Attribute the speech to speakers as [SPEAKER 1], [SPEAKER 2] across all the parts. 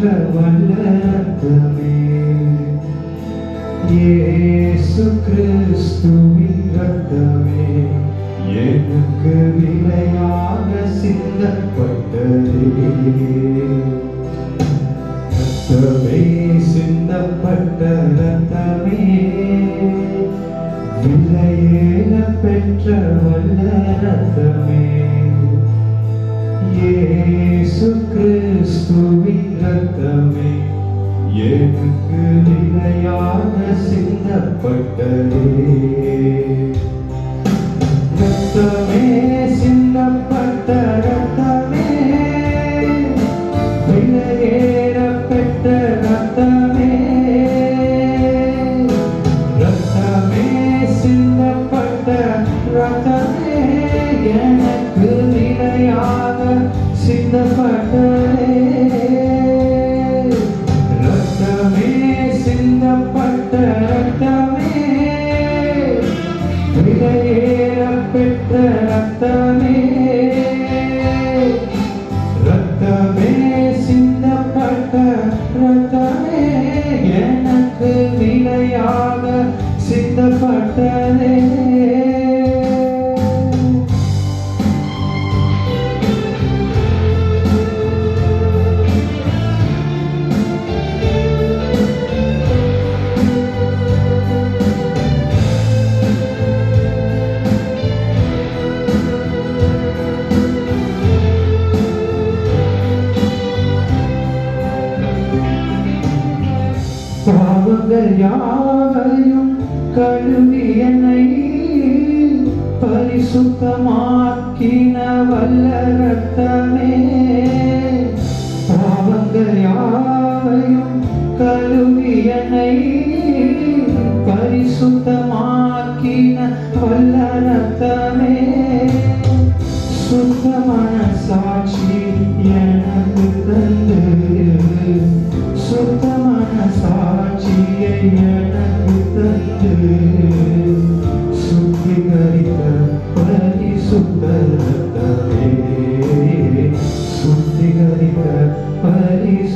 [SPEAKER 1] பெற்ற வல்ல ரத்தமே இயேசு கிறிஸ்துவின் ரத்தமே எனக்கு விலையாக சிந்தப்பட்டதே. ரத்தமே சிந்தப்பட்ட ரத்தமே விலையேற பெற்ற வல்ல ரத்தமே இயேசு கிறிஸ்துவின் ரத்தமே எனக்கு நிலையாக சிந்தப்பட்டதே பாவங்கள் யாவையும் கழுவி என்னை பரிசுத்தமாக்கின வல்ல ரத்தமே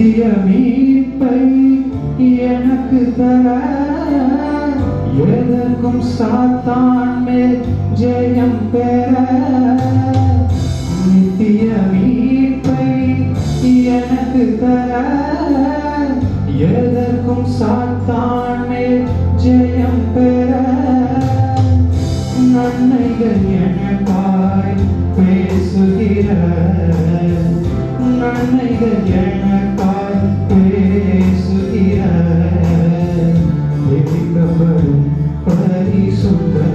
[SPEAKER 1] நித்திய மீட்பை எனக்கு தர. எதற்கும் சாத்தான் மேல் ஜெயம் பெற. நித்திய மீட்பை எனக்கு தர. எதற்கும் சாத்தான் மேல் ஜெயம் பெற. நன்மைகள் எனக்கு நன்மைகள் எனக்காய் பேசுகிறார் பரிசுத்த